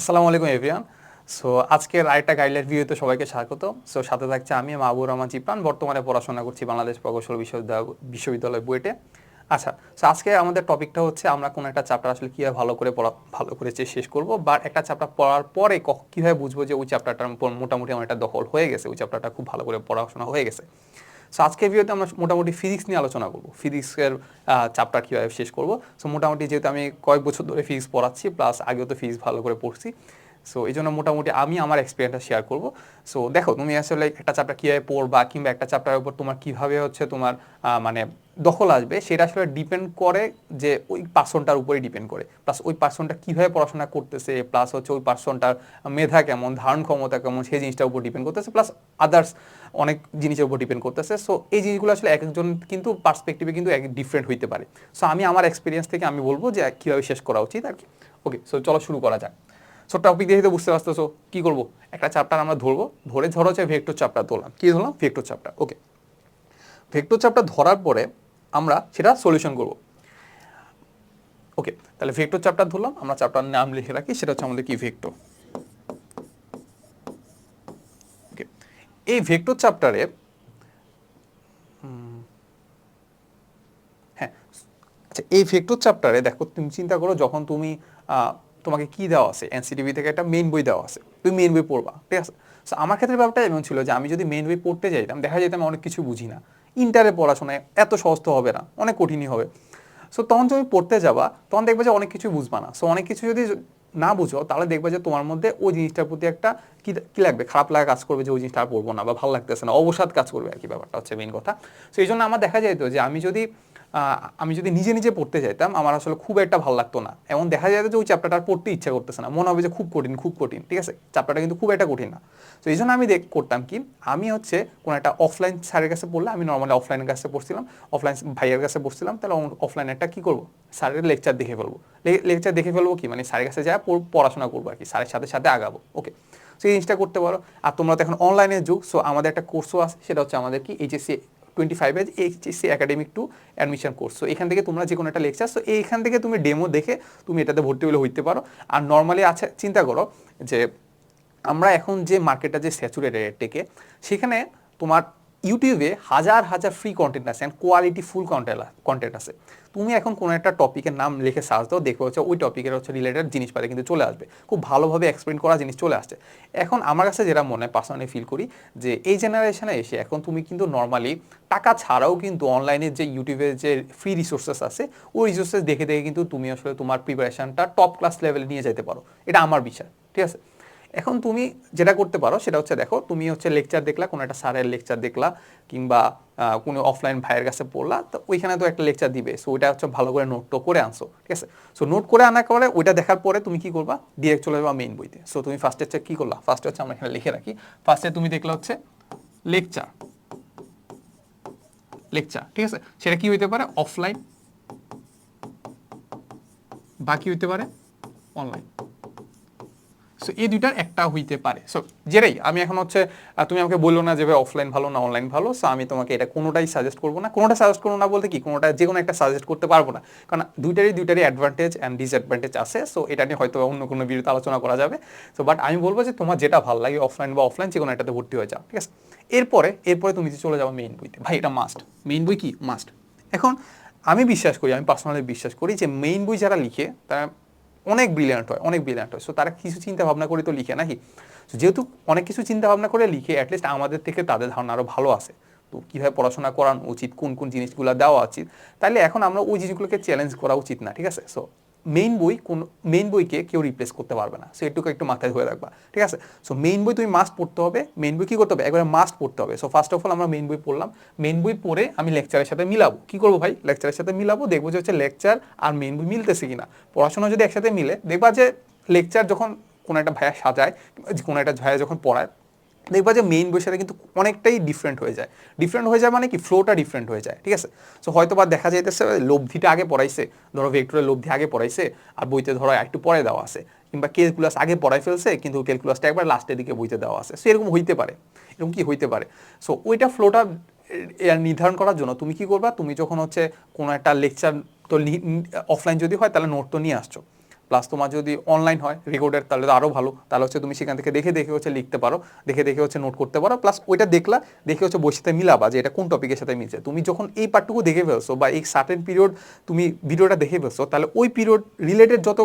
আসসালামু আলাইকুম everyone so, আজকের আরেকটা গাইডলাইন ভিডিওতে সবাইকে স্বাগত। সো, সাথে থাকছে আমি মাহবুর রহমান চিপান বর্তমানে পড়াশোনা করছি বাংলাদেশ প্রকৌশল বিশ্ববিদ্যালয় বিশ্ববিদ্যালয় বুয়েটে। আচ্ছা সো, আজকে আমাদের টপিকটা হচ্ছে আমরা কোনো একটা চ্যাপ্টার আসলে কীভাবে ভালো করে পড়া ভালো করে শেষ করব বা একটা চ্যাপ্টার পড়ার পরে কীভাবে বুঝব যে ওই চ্যাপ্টারটার মোটামুটি আমার একটা দখল হয়ে গেছে, ওই চ্যাপ্টারটা খুব ভালো করে পড়াশোনা হয়ে গেছে। সো আজকের ভিডিওতে আমরা মোটামুটি ফিজিক্স নিয়ে আলোচনা করব। ফিজিক্সের চাপটা কীভাবে শেষ করব। সো মোটামুটি যেহেতু আমি কয়েক বছর ধরে ফিজিক্স পড়াচ্ছি প্লাস আগেও তো ফিজিক্স ভালো করে পড়ছি। সো এই জন্য মোটামুটি আমি আমার এক্সপিরিয়েন্সটা শেয়ার করব। সো দেখো, তুমি আসলে একটা চ্যাপ্টার কীভাবে পড়বা কিংবা একটা চ্যাপ্টারের উপর তোমার কীভাবে হচ্ছে তোমার মানে দখল আসবে, সেটা আসলে ডিপেন্ড করে যে ওই পার্সনটার উপরেই ডিপেন্ড করে। প্লাস ওই পার্সনটা কীভাবে পড়াশোনা করতেছে প্লাস হচ্ছে ওই পার্সনটার মেধা কেমন, ধারণ ক্ষমতা কেমন, সেই জিনিসটার উপর ডিপেন্ড করতেছে প্লাস আদার্স অনেক জিনিসের উপর ডিপেন্ড করতেছে। সো এই জিনিসগুলো আসলে এক একজন কিন্তু পার্সপেক্টিভে কিন্তু এক ডিফারেন্ট হইতে পারে। সো আমি আমার এক্সপিরিয়েন্স থেকে আমি বলব যে কীভাবে শেষ করা উচিত আর কি। ওকে সো চলো শুরু করা যাক। সো টপিক দেখে তো বুঝতে পারতেছো কী করব? একটা চ্যাপ্টার আমরা ধরবো, ধরে ধরো হচ্ছে ভেক্টর চ্যাপ্টার ধরলাম। কী ধরলাম? ভেক্টর চ্যাপ্টার ওকে ভেক্টর চাপটা ধরার পরে আমরা সেটা সলিউশন করব। ওকে তাহলে ভেক্টর চ্যাপ্টার ধরলাম, আমরা চাপটার নাম লিখে রাখি, সেটা হচ্ছে আমাদের কি ভেক্টর ওকে এই ভেক্টর চ্যাপ্টারে হ্যাঁ আচ্ছা এই ভেক্টর চ্যাপ্টারে দেখো, তুমি চিন্তা করো, যখন তুমি তোমাকে কি দেওয়া আছে? এনসিটিভি থেকে একটা মেন বই দেওয়া আছে। তুমি মেন বই পড়বা, ঠিক আছে? সো আমার ক্ষেত্রে ব্যাপারটা এমন ছিল যে আমি যদি মেন বই পড়তে যাইতাম, দেখা যেত আমি অনেক কিছু বুঝি না। ইন্টারে পড়াশোনায় এত সস্ত হবে না, অনেক কঠিনই হবে। সো তখন তুমি পড়তে যাবা, তখন দেখবে যে অনেক কিছু বুঝবা না। সো অনেক কিছু যদি না বুঝো, তাহলে দেখবে যে তোমার মধ্যে ওই জিনিসটার প্রতি একটা কি কি লাগবে? খারাপ লাগা কাজ করবে যে ওই জিনিসটা আর পড়ব না বা ভালো লাগতেছে না, অবসাদ কাজ করবে আর কি ব্যাপারটা হচ্ছে মেইন কথা। সো এই জন্য আমার দেখা যেত যে আমি যদি আমি যদি নিজে নিজে পড়তে চাইতাম আমার আসলে খুব একটা ভালো লাগতো না। এমন দেখা যায় যে ওই চ্যাপ্টারটা পড়তে ইচ্ছা করতেছে না। মনে হবে যে খুব কঠিন খুব কঠিন, ঠিক আছে? চ্যাপ্টারটা কিন্তু খুব একটা কঠিন না। তো এই জন্য আমি দেখ, করতাম কি, আমি হচ্ছে কোনো একটা অফলাইন স্যারের কাছে পড়লে, আমি নর্মালি অফলাইনের কাছে পড়ছিলাম অফলাইন ভাইয়ের কাছে পড়ছিলাম, তাহলে অফলাইন একটা কী করব? স্যারের লেকচার দেখে ফেলব। লেকচার দেখে ফেলব কি? মানে স্যারের কাছে যা পড়াশোনা করব আর কি, স্যারের সাথে সাথে আগাবো ওকে সেই জিনিসটা করতে পারো। আর তোমরা তো এখন অনলাইনের যুগ সো আমাদের একটা কোর্সও আছে, সেটা হচ্ছে আমাদের কি HSC twenty five HSC academic to admission course so এখান থেকে তোমরা যে কোনো একটা লেকচার সো এইখান থেকে তুমি ডেমো দেখে তুমি এটাতে ভর্তি হলে হইতে পারো। আর নর্মালি আছে, চিন্তা করো যে, আমরা এখন যে মার্কেটটা যে স্যাচুরেটেড থেকে, সেখানে তোমার ইউটিউবে হাজার হাজার ফ্রি কন্টেন্ট আছে and quality full content content আছে। তুমি এখন কোনো একটা টপিকের নাম লিখে সার্চ দাও, দেখবে হচ্ছে ওই টপিকের হচ্ছে রিলেটেড জিনিস জিনিসপাতি কিন্তু চলে আসবে। খুব ভালোভাবে এক্সপ্লেন করা জিনিস চলে আসছে। এখন আমার কাছে যেটা মনে হয় পার্সোনালি ফিল করি যে এই জেনারেশনে এসে এখন তুমি কিন্তু নর্মালি টাকা ছাড়াও কিন্তু অনলাইনে যে ইউটিউবের যে ফ্রি রিসোর্সেস আছে, ওই রিসোর্সেস দেখে দেখে কিন্তু তুমি আসলে তোমার প্রিপারেশনটা টপ ক্লাস লেভেলে নিয়ে যেতে পারো। এটা আমার বিশ্বাস ঠিক আছে? এখন তুমি যেটা করতে পারো, সেটা হচ্ছে দেখো, তুমি হচ্ছে লেকচার দেখলা, কোনো একটা স্যারের লেকচার দেখলা, কিংবা কোনো অফলাইন ভাইয়ের কাছে পড়লা, তো ওইখানে তো একটা লেকচার দিবে। সো ওইটা হচ্ছে ভালো করে নোটটো করে আনছো, ঠিক আছে? সো নোট করে আনার পরে ওইটা দেখার পরে তুমি কি করবা? ডিরেক্ট চলে যাবা মেইন বইতে। সো তুমি ফার্স্টে হচ্ছে কি করলা? ফার্স্টে হচ্ছে আমরা এখানে লিখে রাখি। ফার্স্টে তুমি দেখলা হচ্ছে লেকচার লেকচার ঠিক আছে? সেটা কি হইতে পারে? অফলাইন বাকি হইতে পারে অনলাইন সো এই দুইটার একটা হইতে পারে। সো যেটাই, আমি এখন হচ্ছে তুমি আমাকে বলল না যে অফলাইন ভালো না অনলাইন ভালো? সো আমি তোমাকে এটা কোনোটাই সাজেস্ট করব না। কোনোটা সাজেস্ট করব না বলতে কি, কোনোটা যে কোনো একটা সাজেস্ট করতে পারব না। কারণ দুইটারই দুইটারই অ্যাডভান্টেজ অ্যান্ড ডিসঅ্যাডভান্টেজ আছে। সো এটা নিয়ে হয়তো অন্য কোনো ভিডিওতে আলোচনা করা যাবে। সো বাট আমি বলব যে, তোমার যেটা ভালো লাগে অফলাইন বা অফলাইন যে কোনো একটাতে ভর্তি হয়ে যাও, ঠিক আছে? এরপরে এরপরে তুমি যে চলে যাব মেইন বইতে ভাই, এটা মাস্ট মেইন বই কি? মাস্ট এখন, আমি বিশ্বাস করি, আমি পার্সোনালি বিশ্বাস করি যে মেইন বই যারা লিখে, তারা অনেক ব্রিলিয়ান্ট হয়, অনেক ব্রিলিয়ান্ট হয়। সো তারা কিছু চিন্তা ভাবনা করে তো লিখে নাকি? সো যেহেতু অনেক কিছু চিন্তা ভাবনা করে লিখে অ্যাটলিস্ট আমাদের থেকে তাদের ধারণা আরও ভালো আসে তো কীভাবে পড়াশোনা করানো উচিত, কোন কোন জিনিসগুলো দেওয়া উচিত তাহলে এখন আমরা ওই জিনিসগুলোকে চ্যালেঞ্জ করা উচিত না, ঠিক আছে? সো মেইন বই কোন মেইন বইকে কেউ রিপ্লেস করতে পারবে না। সো এটুকু একটু মাথায় ধরে রাখবা, ঠিক আছে? সো মেইন বই তুমি মাস্ট পড়তে হবে। মেইন বই কী করতে হবে? একবারে মাস্ট পড়তে হবে। সো ফার্স্ট অফ অল আমরা মেইন বই পড়লাম। মেইন বই পড়ে আমি লেকচারের সাথে মিলাবো। কী করব ভাই? লেকচারের সাথে মিলাবো, দেখব যে হচ্ছে লেকচার আর মেইন বই মিলতেছে কিনা। পড়াশোনা যদি একসাথে মিলে, দেখবা যে লেকচার যখন কোনো একটা ভাইয়া সাজায়, কোনো একটা ভাইয়া যখন পড়ায় দেখবা যে মেইন সাথে কিন্তু অনেকটাই ডিফারেন্ট হয়ে যায়। ডিফারেন্ট হয়ে যায় মানে কি? ফ্লোটা ডিফারেন্ট হয়ে যায়, ঠিক আছে? সো হয়তো বা দেখা যাইতেছে লব্ধিটা আগে পড়াইছে, ধরো ভেক্টরের লব্ধি আগে পড়াইছে, আর বইতে ধরো একটু পরে দেওয়া আছে, কিংবা ক্যালকুলাস আগে পড়াই ফেলছে, কিন্তু ক্যালকুলাসটা একবার লাস্টের দিকে বইতে দেওয়া আছে। সো এরকম হইতে পারে, এরকম কি হইতে পারে? সো ওইটা ফ্লোটা নির্ধারণ করার জন্য তুমি কি করবা? তুমি যখন হচ্ছে কোনো একটা লেকচার তো অফলাইন যদি হয়, তাহলে নোট তো নিয়ে আসছো। প্লাস তোমার যদি অনলাইন হয় রেকর্ডের তাহলে তো আরও ভালো। তাহলে হচ্ছে তুমি সেখান থেকে দেখে দেখে হচ্ছে লিখতে পারো। দেখে দেখে হচ্ছে নোট করতে পারো। প্লাস ওইটা দেখলা, দেখে হচ্ছে বই সাথে মিলাবা যে এটা কোন টপিকের সাথে মিলছে। তুমি যখন এই পার্টটুকু দেখে ফেলছো বা এই সার্টেন পিরিয়ড তুমি ভিডিওটা দেখে ফেলছো, তাহলে ওই পিরিয়ড রিলেটেড যত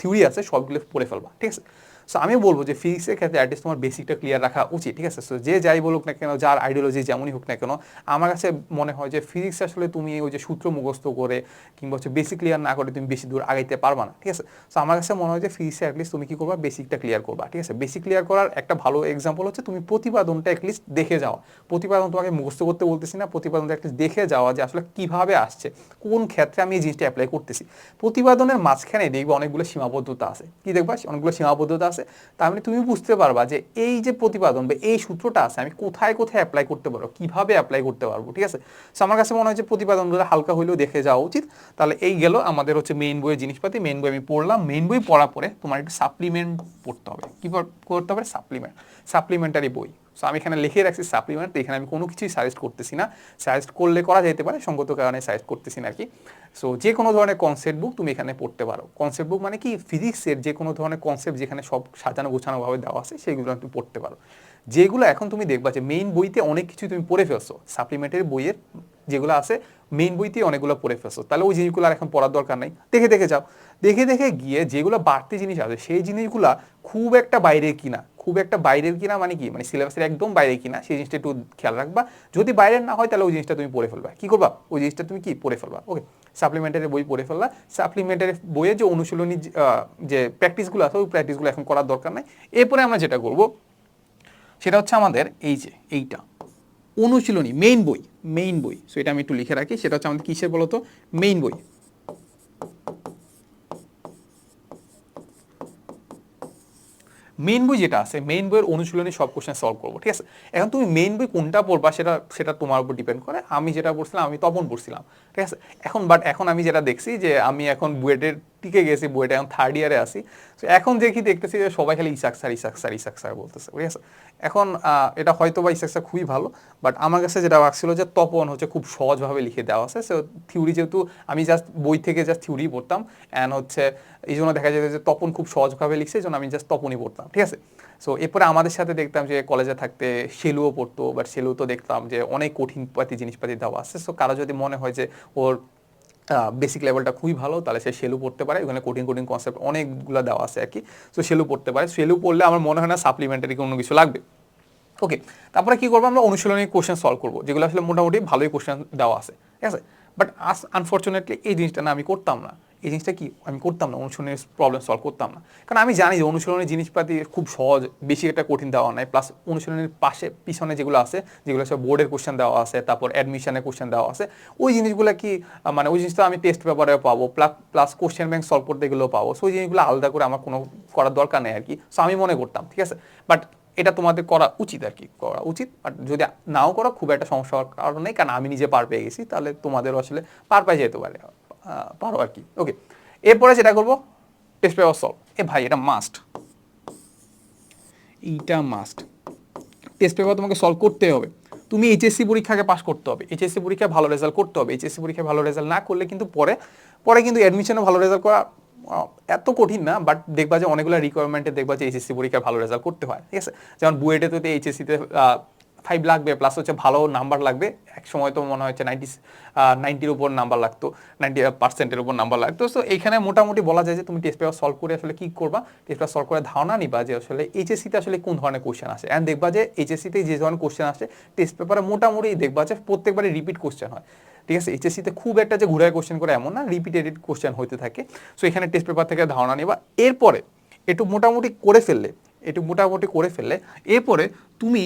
থিওরি আছে, সবগুলো পড়ে ফেলবা। ঠিক আছে? সো আমি বলব যে ফিজিক্সের ক্ষেত্রে অ্যাটলিস্ট তোমার বেসিকটা ক্লিয়ার রাখা উচিত, ঠিক আছে? সো যে যাই বলুক না কেন, যার আইডিওলজি যেমনই হোক না কেন, আমার কাছে মনে হয় যে ফিজিক্স আসলে তুমি ওই যে সূত্র মুখস্থ করে কিংবা হচ্ছে বেসিক ক্লিয়ার না করে তুমি বেশি দূর আগাইতে পারবা না, ঠিক আছে? সো আমার কাছে মনে হয় যে ফিজিক্সে অ্যাটলিস্ট তুমি কি করবা? বেসিকটা ক্লিয়ার করবা, ঠিক আছে? বেসিক ক্লিয়ার করার একটা ভালো এক্সাম্পল হচ্ছে তুমি প্রতিপাদনটা অ্যাটলিস্ট দেখে যাওয়া প্রতিপাদন তোমাকে মুখস্থ করতে বলতেছি না প্রতিপাদনটা অ্যাটলিস্ট দেখে যাওয়া যে আসলে কীভাবে আসছে, কোন ক্ষেত্রে আমি এই জিনিসটা অ্যাপ্লাই করতেছি। প্রতিপাদনের মাঝখানে দেখবে অনেকগুলো সীমাবদ্ধতা আছে। কি দেখবা? অনেকগুলো সীমাবদ্ধতা আছে। তার মানে তুমি বুঝতে পারবা যে এই যে প্রতিপাদন বা এই সূত্রটা আছে, আমি কোথায় কোথায় অ্যাপ্লাই করতে পারব, কীভাবে অ্যাপ্লাই করতে পারব, ঠিক আছে? সো আমার কাছে মনে হয় যে প্রতিপাদনগুলো হালকা হইলেও দেখে যাওয়া উচিত। তাহলে এই গেল আমাদের হচ্ছে মেইন বইয়ের জিনিসপাতি মেইন বই আমি পড়লাম। মেইন বই পড়া পরে তোমার একটু সাপ্লিমেন্ট পড়তে হবে। কী করতে হবে? সাপ্লিমেন্ট সাপ্লিমেন্টারি বই। সো আমি এখানে লিখে রাখছি সাপ্লিমেন্ট এখানে আমি কোনো কিছুই সাজেস্ট করতেছি না। সাজেস্ট করলে করা যেতে পারে, সঙ্গত কারণে সাজেস্ট করতেছি না আর কি সো যে কোনো ধরনের কনসেপ্ট বুক তুমি এখানে পড়তে পারো। কনসেপ্ট বুক মানে কি? ফিজিক্সের যে কোনো ধরনের কনসেপ্ট যেখানে সব সাজানো গোছানোভাবে দেওয়া আছে, সেগুলো তুমি পড়তে পারো। যেগুলো এখন তুমি দেখবা যে মেইন বইতে অনেক কিছু তুমি পড়ে ফেলছো। সাপ্লিমেন্টের বইয়ের যেগুলো আছে মেইন বইতেই অনেকগুলো পড়ে ফেলছো। তাহলে ওই জিনিসগুলো আর এখন পড়ার দরকার নেই। দেখে দেখে যাও। দেখে দেখে গিয়ে যেগুলো বাড়তি জিনিস আছে, সেই জিনিসগুলা খুব একটা বাইরে কিনা। খুব একটা বাইরের কিনা মানে কি? মানে সিলেবাসের একদম বাইরে কিনা, সেই জিনিসটা একটু খেয়াল রাখবা। যদি বাইরের না হয়, তাহলে ওই জিনিসটা তুমি পড়ে ফেলবা। কি করবা? ওই জিনিসটা তুমি কি? পড়ে ফেলবা। ওকে সাপ্লিমেন্টারি বই পড়ে ফেললা। সাপ্লিমেন্টারি বইয়ের যে অনুশীলনী যে প্র্যাকটিসগুলো আছে, ওই প্র্যাকটিসগুলো এখন করার দরকার নাই। এরপরে আমরা যেটা করব, সেটা হচ্ছে আমাদের এই যে, এইটা। অনুশীলনী মেইন বই মেইন বই। সো এটা আমি একটু লিখে রাখি। সেটা হচ্ছে আমাদের কিসের বলতো? মেইন বই। মেইন বই যেটা আছে মেইন বইয়ের অনুশীলনী সব কোশ্চেন সলভ করব, ঠিক আছে? এখন তুমি মেইন বই কোনটা পড়বা সেটা সেটা তোমার উপর ডিপেন্ড করে। আমি যেটা পড়ছিলাম, আমি তপন পড়ছিলাম, ঠিক আছে? এখন বাট এখন আমি যেটা দেখছি যে আমি এখন বুয়েটের টিকে গেছি বইটা, এখন থার্ড ইয়ারে আসি তো এখন দেখি, দেখতেছি যে সবাই খালি Isak sir Isak sir Isak sir বলতেছে ঠিক আছে? এখন এটা হয়তো বা ইসাক স্যার খুবই ভালো বাট আমার কাছে যেটা লাগছিল যে তপন হচ্ছে খুব সহজভাবে লিখে দেওয়া আছে। সো থিওরি যেহেতু আমি জাস্ট বই থেকে জাস্ট থিওরি পড়তাম অ্যান্ড হচ্ছে এই জন্য দেখা যেত যে তপন খুব সহজভাবে লিখছে, এই জন্য আমি জাস্ট তপনই পড়তাম, ঠিক আছে? সো এরপরে আমাদের সাথে দেখতাম যে কলেজে থাকতে সেলুও পড়তো বাট সেলু তো দেখতাম যে অনেক কঠিন পাতি, জিনিসপাতি দেওয়া আছে। সো কারও যদি মনে হয় যে ওর বেসিক লেভেলটা খুবই ভালো, তাহলে সে সেলু পড়তে পারে। ওখানে কঠিন কোটিং কনসেপ্ট অনেকগুলো দেওয়া আছে আর কি। সো সেলু পড়তে পারে। সেলু পড়লে আমার মনে হয় না সাপ্লিমেন্টারি কোনো কিছু লাগবে। ওকে তারপরে কী করব আমরা? অনুশীলনী কোশ্চেন সলভ করব, যেগুলো আসলে মোটামুটি ভালোই কোশ্চেন দেওয়া আছে। ঠিক আছে? বাট আস আনফর্চুনেটলি এই জিনিসটা না আমি করতাম না। এই জিনিসটা কি আমি করতাম না, অনুশীলনের প্রবলেম সলভ করতাম না। কারণ আমি জানি যে অনুশীলনের জিনিসপাতি খুব সহজ, বেশি একটা কঠিন দেওয়া নাই। প্লাস অনুশীলনের পাশে, পিছনে যেগুলো আছে, যেগুলো সব বোর্ডের কোশ্চেন দেওয়া আছে, তারপর অ্যাডমিশনের কোশ্চেন দেওয়া আছে, ওই জিনিসগুলো কি মানে ওই জিনিসটা আমি টেস্ট পেপারে পাবো plus plus question bank solve করতে গেলেও পাবো। সো ওই জিনিসগুলো আলাদা করে আমার কোনো করার দরকার নেই আর কি সো আমি মনে করতাম, ঠিক আছে? বাট এটা তোমাদের করা উচিত আর কি করা উচিত। বাট যদি নাও করা, খুব একটা সমস্যা হওয়ার কারণ নেই, কারণ আমি নিজে পার পেয়ে গেছি, তাহলে তোমাদেরও আসলে পার পাই যেতে পারে। পারো আর কি। ওকে এরপরে যেটা করব টেস্ট পেপার সলভ এ ভাই, এটা মাস্ট এইটা মাস্ট টেস্ট পেপার তোমাকে সলভ করতে হবে। তুমি এইচএসসি পরীক্ষাকে পাস করতে হবে। এইচএসসি পরীক্ষায় ভালো রেজাল্ট করতে হবে। এইচএসসি পরীক্ষায় ভালো রেজাল্ট না করলে কিন্তু পরে পরে কিন্তু অ্যাডমিশনে ভালো রেজাল্ট করা এত কঠিন না বাট দেখবা যে অনেকগুলো রিকোয়ারমেন্টে দেখবা যে এইচএসসি পরীক্ষায় ভালো রেজাল্ট করতে হয়। ঠিক আছে? যেমন বুয়েটে তো এইচএসসিতে ফাইভ লাগবে প্লাস হচ্ছে ভালো নাম্বার লাগবে। এক সময় তো মনে হচ্ছে নাইনটি নাইনটির উপর নাম্বার লাগতো নাইনটি পার্সেন্টের উপর নাম্বার লাগতো। তো এখানে মোটামুটি বলা যায় যে তুমি টেস্ট পেপার সলভ করে আসলে কী করবা? টেস্ট পেপার সলভ করে ধারণা নিবা যে আসলে এইচএসসিতে আসলে কোন ধরনের কোশ্চেন আসে। অ্যান্ড দেখবা যে এইচএসসিতে যে ধরনের কোশ্চেন আসে টেস্ট পেপারে মোটামুটি দেখবা যে প্রত্যেকবারই রিপিট কোশ্চেন হয়। ঠিক আছে? এইচএসসিতে খুব একটা যে ঘুরায় কোশ্চেন করে এমন না রিপিটেড কোশ্চেন হতে থাকে। সো এখানে টেস্ট পেপার থেকে ধারণা নিবা। এরপরে, একটু মোটামুটি করে ফেললে, একটু মোটামুটি করে ফেললে, এরপরে তুমি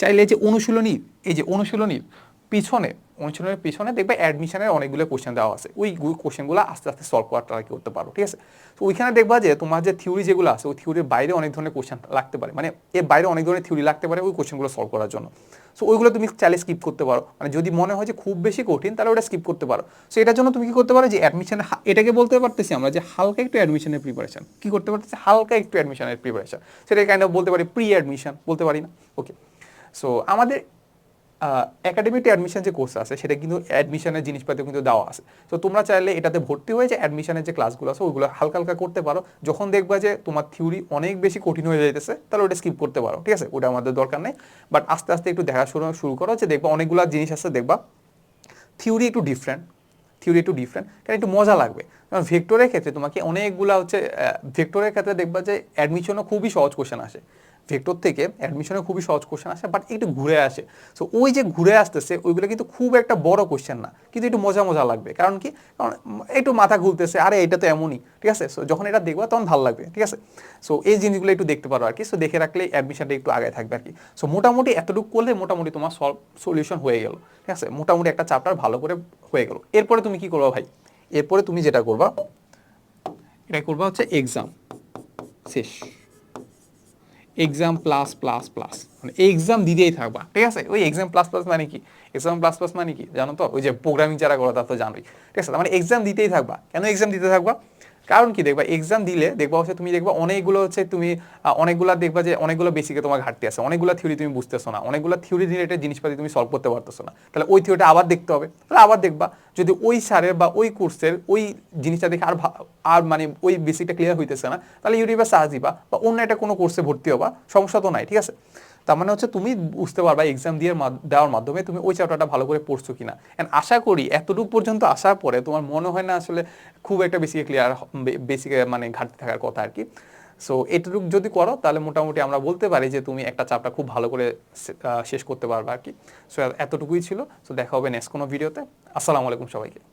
চাইলে যে অনুশীলনী, এই যে অনুশীলনীর পিছনে, অনুশীলনের পিছনে দেখবে অ্যাডমিশনের অনেকগুলো কোশ্চেন দেওয়া আছে। ওই কোশ্চেনগুলো আস্তে আস্তে সলভ করার ট্রাই করতে পারো, ঠিক আছে? তো ওইখানে দেখবা যে তোমার যে থিওরি যেগুলো আছে, ওই থিওরির বাইরে অনেক ধরনের কোশ্চেন লাগতে পারে। মানে এর বাইরে অনেক ধরনের থিওরি লাগতে পারে ওই কোশ্চেনগুলো সলভ করার জন্য। সো ওইগুলো তুমি চাইলে স্কিপ করতে পারো। মানে যদি মনে হয় যে খুব বেশি কঠিন, তাহলে ওটা স্কিপ করতে পারো। সো এটার জন্য তুমি কি করতে পারো যে অ্যাডমিশনের এটাকে বলতে পারতেছি আমরা যে হালকা একটু অ্যাডমিশনের প্রিপারেশন কি করতে পারতেছি? হালকা একটু অ্যাডমিশনের প্রিপারেশন সেটা অফ বলতে পারি প্রি অ্যাডমিশন বলতে পারি না? ওকে সো আমাদের একাডেমিতে অ্যাডমিশন যে কোর্স আছে, সেটা কিন্তু অ্যাডমিশনের জিনিসপাতিও কিন্তু দেওয়া আছে। তো তোমরা চাইলে এটাতে ভর্তি হয়ে যে অ্যাডমিশনের যে ক্লাসগুলো আছে, ওইগুলো হালকা হালকা করতে পারো। যখন দেখবা যে তোমার থিওরি অনেক বেশি কঠিন হয়ে যাইতেছে, তাহলে ওটা স্কিপ করতে পারো, ঠিক আছে? ওটা আমাদের দরকার নেই। বাট আস্তে আস্তে একটু দেখা শুরু শুরু করো যে দেখবা অনেকগুলো জিনিস আছে, দেখবা থিওরি একটু ডিফারেন্ট থিওরি একটু ডিফারেন্ট কারণ একটু মজা লাগবে। কারণ ভেক্টরের ক্ষেত্রে তোমাকে অনেকগুলা হচ্ছে ভেক্টরের ক্ষেত্রে দেখবা যে অ্যাডমিশনও খুবই সহজ কোশ্চেন আসে। ভেক্টর থেকে অ্যাডমিশনে খুবই সহজ কোশ্চেন আসে বাট একটু ঘুরে আসে। সো ওই যে ঘুরে আসতেছে, ওইগুলো কিন্তু খুব একটা বড় কোশ্চেন না, কিন্তু একটু মজা মজা লাগবে। কারণ কি? কারণ একটু মাথা ঘুরতেছে, আরে এটা তো এমনই, ঠিক আছে? সো যখন এটা দেখবা, তখন ভালো লাগবে, ঠিক আছে? সো এই জিনিসগুলো একটু দেখতে পারো আর কি। সো দেখে রাখলে অ্যাডমিশনটা একটু আগে থাকবে আর কি। সো মোটামুটি এতটুকু করলে মোটামুটি তোমার সলভ সলিউশন হয়ে গেল, ঠিক আছে? মোটামুটি একটা চ্যাপ্টার ভালো করে হয়ে গেল। এরপরে তুমি কি করবা ভাই? এরপরে তুমি যেটা করবা, এটা করবা হচ্ছে এক্সাম শেষ। এক্সাম প্লাস প্লাস প্লাস মানে এক্সাম দিতেই থাকবা, ঠিক আছে? ওই এক্সাম প্লাস প্লাস মানে কি? এক্সাম প্লাস প্লাস মানে কি? জানো তো? ওই যে প্রোগ্রামিং যারা করো তা তো জানোই, ঠিক আছে? মানে এক্সাম দিতেই থাকবা। কেন এক্সাম দিতে থাকবা? কারণ কি দেখবা এক্সাম দিলে দেখবা হচ্ছে তুমি দেখবা অনেকগুলো হচ্ছে তুমি অনেকগুলা দেখবা যে অনেকগুলো বেসিকে তোমার ঘাটতি আছে, অনেকগুলো থিওরি তুমি বুঝতেছো না, অনেকগুলো থিওরি রিলেটেড জিনিসপাতি তুমি সলভ করতে পারতেছো না। তাহলে ওই থিওরিটা আবার দেখতে হবে। তাহলে আবার দেখবা যদি ওই স্যারের বা ওই কোর্সের ওই জিনিসটা দেখে আর আর মানে ওই বেসিকটা ক্লিয়ার হইতেছে না, তাহলে ইউটিউবে সার্চ দিবা বা অন্য একটা কোনো কোর্সে ভর্তি হবা, সমস্যা তো নাই, ঠিক আছে? তার মানে হচ্ছে তুমি বুঝতে পারবা এক্সাম দিয়ে দেওয়ার মাধ্যমে তুমি ওই চ্যাপ্টারটা ভালো করে পড়ছো কিনা। এন্ড আশা করি এতটুকু পর্যন্ত আসার পরে তোমার মনে হয় না আসলে খুব একটা বেশি ক্লিয়ার বেসিকে মানে ঘাটতি থাকার কথা আর কি। সো এটুকু যদি করো তাহলে মোটামুটি আমরা বলতে পারি যে তুমি একটা চাপটা খুব ভালো করে শেষ করতে পারবে আর কি। সো এতটুকুই ছিল। সো দেখা হবে নেক্সট কোনো ভিডিওতে আসসালামু আলাইকুম সবাইকে।